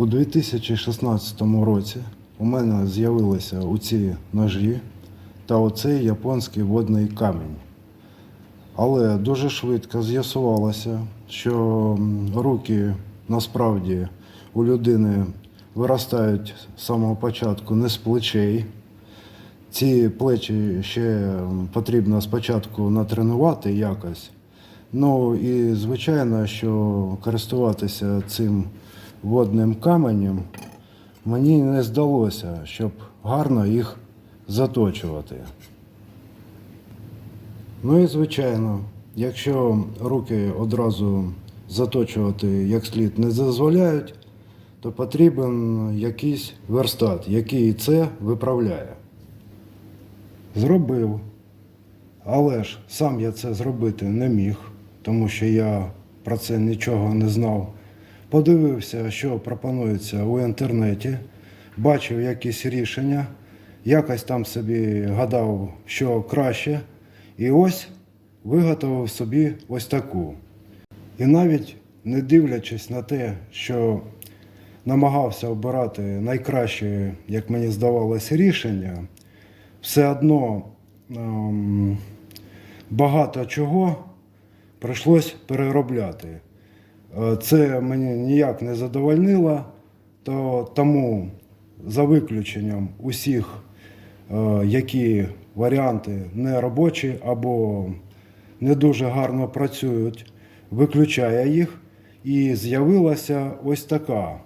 У 2016 році у мене з'явилися оці ножі та оцей японський водний камінь. Але дуже швидко з'ясувалося, що руки насправді у людини виростають з самого початку не з плечей. Ці плечі ще потрібно спочатку натренувати якось. Ну і звичайно, що користуватися цим водним каменем мені не здалося, щоб гарно їх заточувати. Ну і звичайно, якщо руки одразу заточувати як слід не дозволяють, то потрібен якийсь верстат, який це виправляє. Зробив. Але ж сам я це зробити не міг, тому що я про це нічого не знав. Подивився, що пропонується у інтернеті, бачив якісь рішення, якось там собі гадав, що краще, і ось виготовив собі ось таку. І навіть не дивлячись на те, що намагався обирати найкраще, як мені здавалося, рішення, все одно ем, багато чого прийшлось переробляти. Е, Це мені ніяк не задовольнило, то тому за виключенням усіх, е, які варіанти не робочі або не дуже гарно працюють, виключає їх і з'явилася ось така.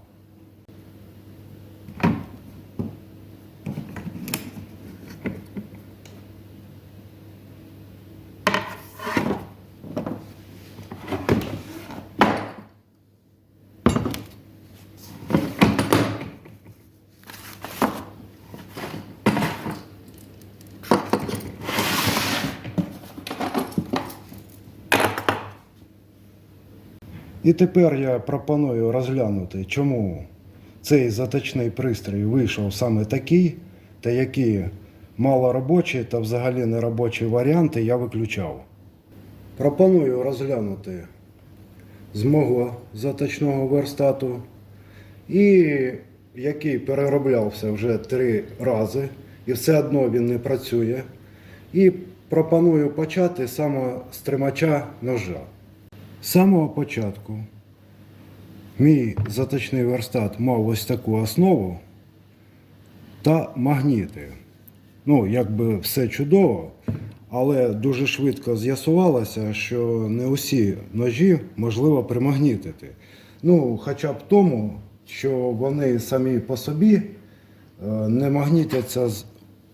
І тепер я пропоную розглянути, чому цей заточний пристрій вийшов саме такий, та які малоробочі та взагалі неробочі варіанти я виключав. Пропоную розглянути з мого заточного верстату, і який перероблявся вже три рази, і все одно він не працює. І пропоную почати саме з тримача ножа. З самого початку мій заточний верстат мав ось таку основу та магніти. Ну, якби все чудово, але дуже швидко з'ясувалося, що не усі ножі можливо примагнітити. Ну, хоча б тому, що вони самі по собі е, не магнітяться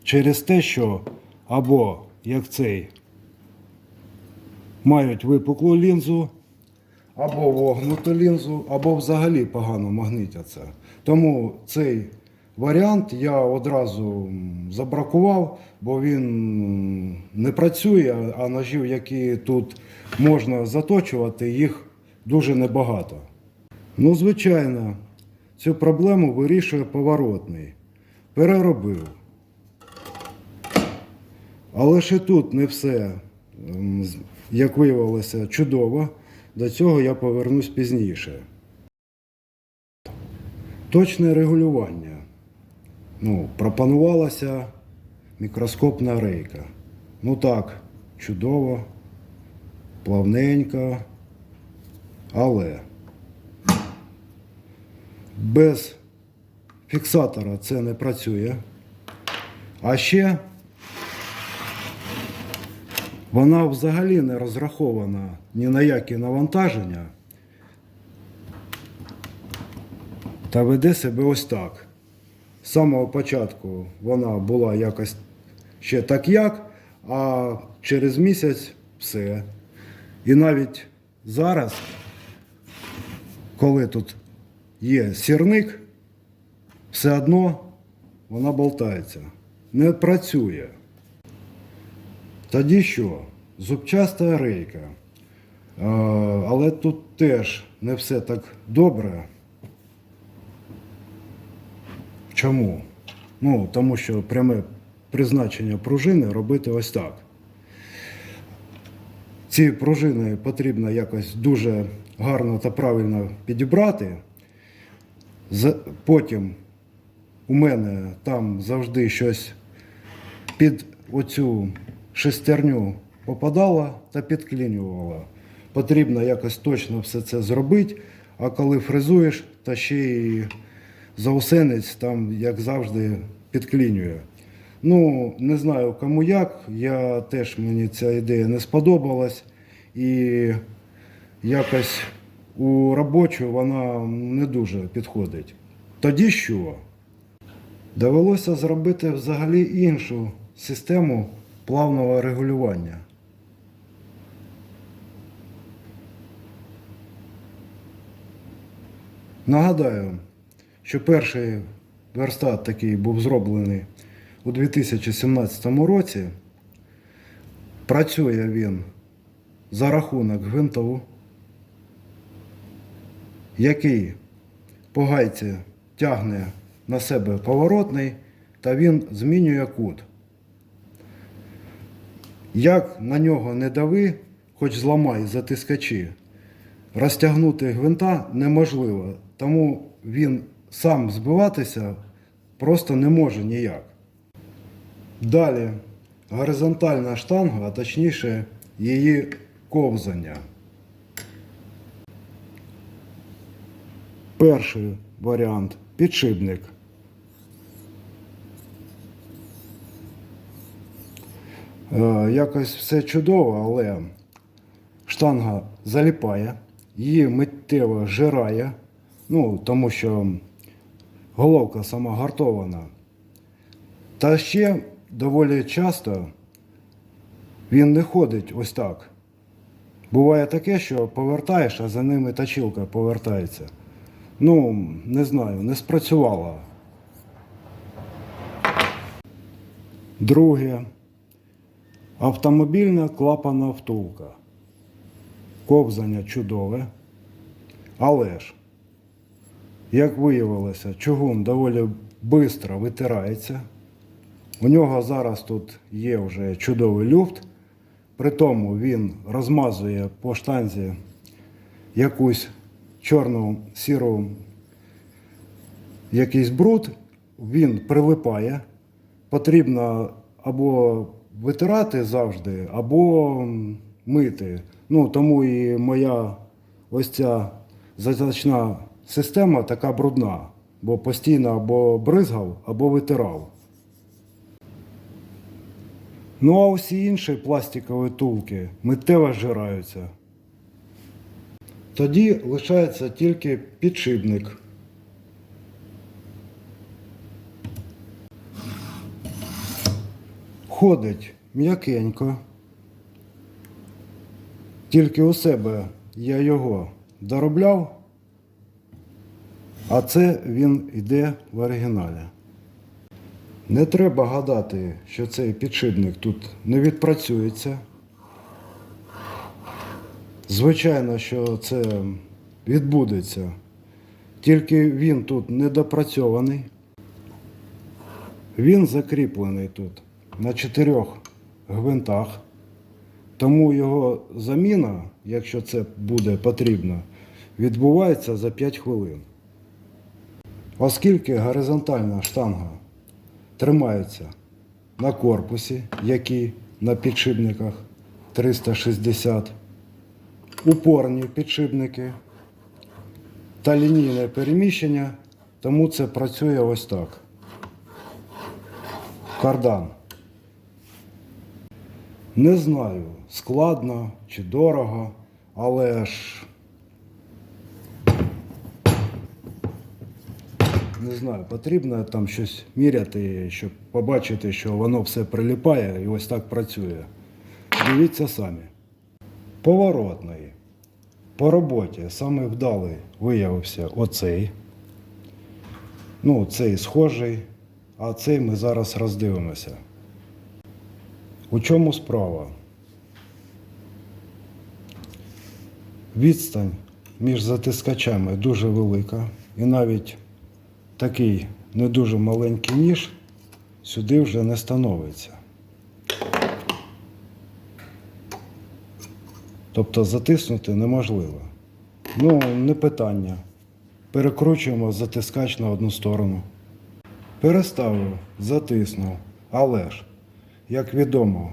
через те, що або як цей мають випуклу лінзу, або вогнуту лінзу, або взагалі погано магнитяться. Тому цей варіант я одразу забракував, бо він не працює, а ножів, які тут можна заточувати, їх дуже небагато. Ну, звичайно, цю проблему вирішує поворотний. Переробив. Але і тут не все, як виявилося, чудово. До цього я повернусь пізніше. Точне регулювання. Ну, пропонувалася мікроскопна рейка. Ну так, чудово, плавненько, але без фіксатора це не працює. А ще вона взагалі не розрахована ні на які навантаження та веде себе ось так. З самого початку вона була якось ще так як, а через місяць все. І навіть зараз, коли тут є сірник, все одно вона болтається, не працює. Тоді що? Зубчаста рейка. Але тут теж не все так добре. Чому? Ну, тому що пряме призначення пружини робити ось так. Ці пружини потрібно якось дуже гарно та правильно підібрати. Потім у мене там завжди щось під оцю шестерню попадало та підклінювало. Потрібно якось точно все це зробити, а коли фрезуєш, та ще й заусенець там, як завжди, підклінює. Ну, не знаю кому як. Я теж мені ця ідея не сподобалась. І якось у робочу вона не дуже підходить. Тоді що? Довелося зробити взагалі іншу систему плавного регулювання. Нагадаю, що перший верстат такий був зроблений у 2017 році. Працює він за рахунок гвинту, який по гайці тягне на себе поворотний та він змінює кут. Як на нього не дави, хоч зламай затискачі, розтягнути гвинта неможливо, тому він сам збиватися просто не може ніяк. Далі горизонтальна штанга, а точніше її ковзання. Перший варіант підшипник. Якось все чудово, але штанга заліпає, її миттєво жирає, ну, тому що головка сама гартована. Та ще доволі часто він не ходить ось так. Буває таке, що повертаєш, а за ними точилка повертається. Ну, не знаю, не спрацювала. Друге. Автомобільна клапана втулка. Ковзання чудове. Але ж, як виявилося, чугун доволі швидко витирається. У нього зараз тут є вже чудовий люфт. При тому він розмазує по штанзі якусь чорну сіру якийсь бруд, він прилипає. Потрібно або витирати завжди, або мити. Ну, тому і моя ось ця заточна система така брудна, бо постійно або бризгав, або витирав. Ну а усі інші пластикові тулки миттєво зжираються. Тоді лишається тільки підшипник. Ходить м'якенько. Тільки у себе я його доробляв, а це він йде в оригіналі. Не треба гадати, що цей підшипник тут не відпрацюється. Звичайно, що це відбудеться. Тільки він тут недопрацьований. Він закріплений тут на чотирьох гвинтах. Тому його заміна, якщо це буде потрібно, відбувається за 5 хвилин. Оскільки горизонтальна штанга тримається на корпусі, який на підшипниках 360, упорні підшипники та лінійне переміщення, тому це працює ось так. Кардан. Не знаю, складно чи дорого, але ж не знаю, потрібно там щось міряти, щоб побачити, що воно все приліпає і ось так працює. Дивіться самі. Поворотний. По роботі саме вдалий виявився оцей. Ну, цей схожий, а цей ми зараз роздивимося. У чому справа? Відстань між затискачами дуже велика, і навіть такий не дуже маленький ніж сюди вже не становиться. Тобто затиснути неможливо. Ну, не питання. Перекручуємо затискач на одну сторону. Переставив, затиснув. Але ж, як відомо,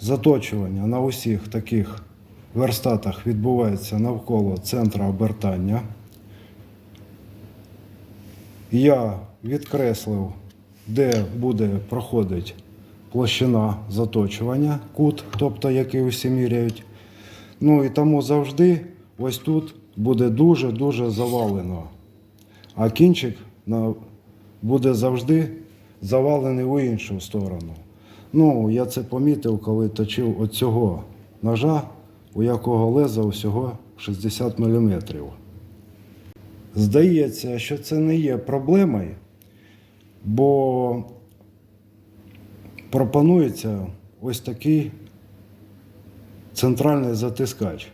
заточування на усіх таких верстатах відбувається навколо центра обертання. Я відкреслив, де буде проходити площина заточування, кут, тобто який усі міряють. Ну і тому завжди ось тут буде дуже-дуже завалено. А кінчик буде завжди завалений у іншу сторону. Ну, я це помітив, коли точив от цього ножа, у якого леза усього 60 мм. Здається, що це не є проблемою, бо пропонується ось такий центральний затискач.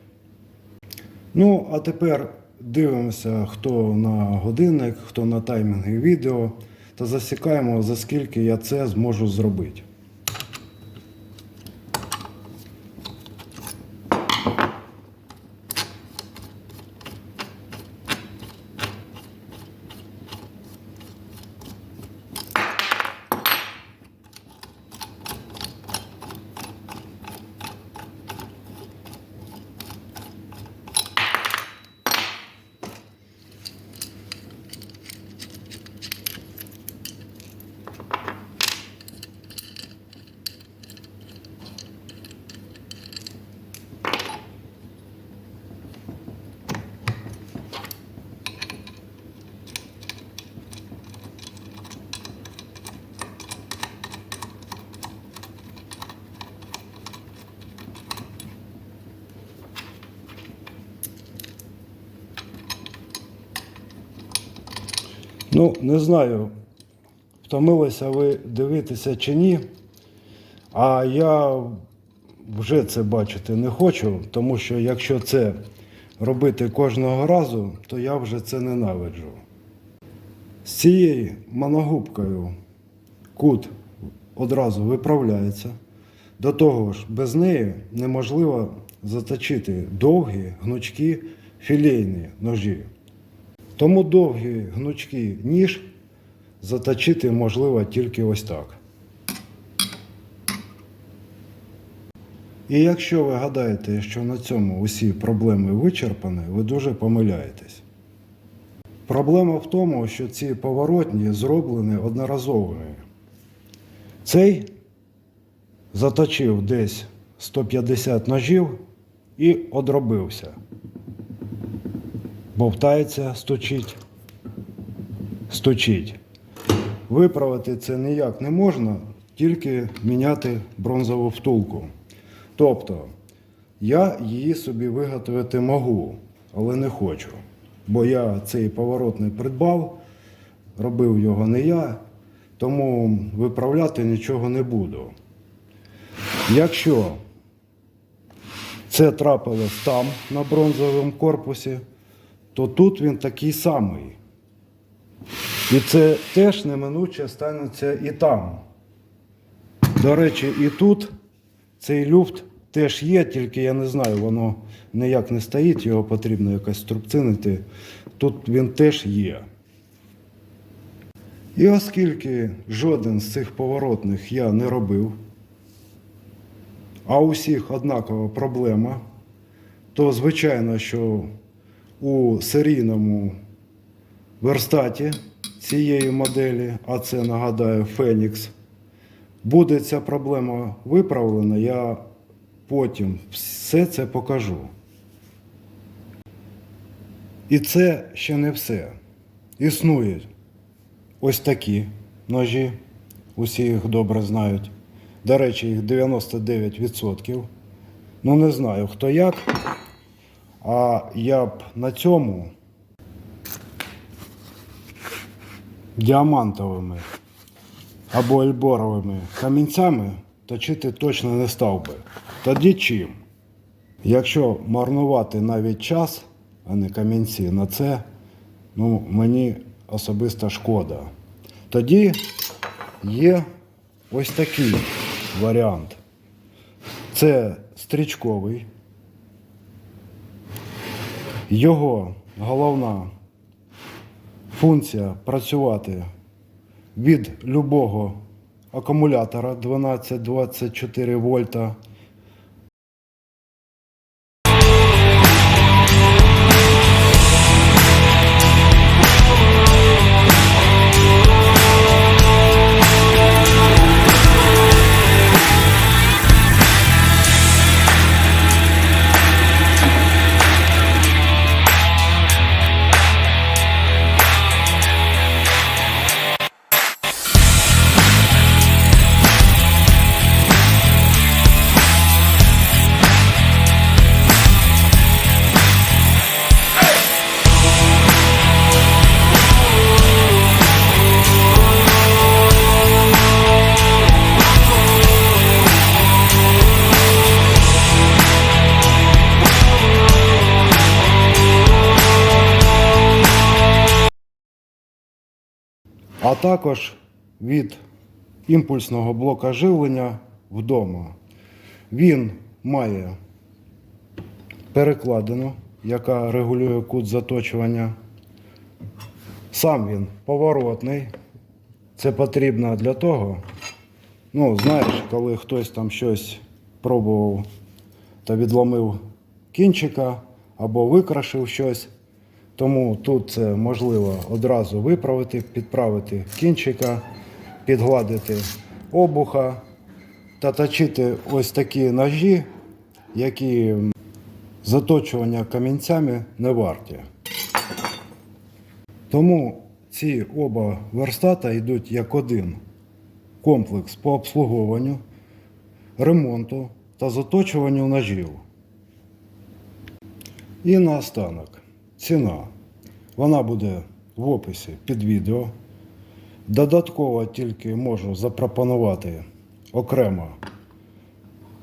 Ну, а тепер дивимося, хто на годинник, хто на таймінги відео, та засікаємо, за скільки я це зможу зробити. Ну, не знаю, втомилися ви дивитися чи ні. А я вже це бачити не хочу, тому що якщо це робити кожного разу, то я вже це ненавиджу. З цією моногубкою кут одразу виправляється. До того ж, без неї неможливо заточити довгі, гнучкі філейні ножі. Тому довгі гнучкі ніж заточити можливо тільки ось так. І якщо ви гадаєте, що на цьому усі проблеми вичерпані, ви дуже помиляєтесь. Проблема в тому, що ці поворотні зроблені одноразовими. Цей заточив десь 150 ножів і одробився бовтається, стучить, стучить. Виправити це ніяк не можна, тільки міняти бронзову втулку. Тобто, я її собі виготовити можу, але не хочу. Бо я цей поворотний придбав, робив його не я, тому виправляти нічого не буду. Якщо це трапилось там, на бронзовому корпусі, то тут він такий самий. І це теж неминуче станеться і там. До речі, і тут цей люфт теж є, тільки я не знаю, воно ніяк не стоїть, його потрібно якось струбцинити. Тут він теж є. І оскільки жоден з цих поворотних я не робив, а у всіх однакова проблема, то звичайно, що у серійному верстаті цієї моделі, а це нагадаю Фенікс, буде ця проблема виправлена, я потім все це покажу. І це ще не все. Існують ось такі ножі, усі їх добре знають. До речі, їх 99%. Ну, не знаю хто як. А я б на цьому діамантовими або ельборовими камінцями точити точно не став би. Тоді чим? Якщо марнувати навіть час, а не камінці на це, ну, мені особисто шкода. Тоді є ось такий варіант. Це стрічковий. Його головна функція працювати від любого акумулятора 12-24 вольта. А також від імпульсного блока живлення вдома. Він має перекладину, яка регулює кут заточування. Сам він поворотний. Це потрібно для того, ну, знаєш, коли хтось там щось пробував та відломив кінчика або викрашив щось. Тому тут це можливо одразу виправити, підправити кінчика, підгладити обуха та точити ось такі ножі, які заточування камінцями не варті. Тому ці оба верстата йдуть як один комплекс по обслуговуванню, ремонту та заточуванню ножів. І наостанок ціна. Вона буде в описі під відео. Додатково тільки можу запропонувати окремо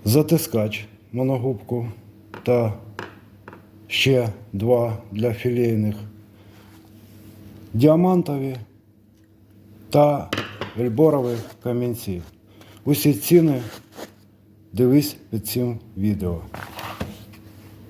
затискач моногубку та ще два для філейних, діамантові та ельборові камінці. Усі ціни дивись під цим відео.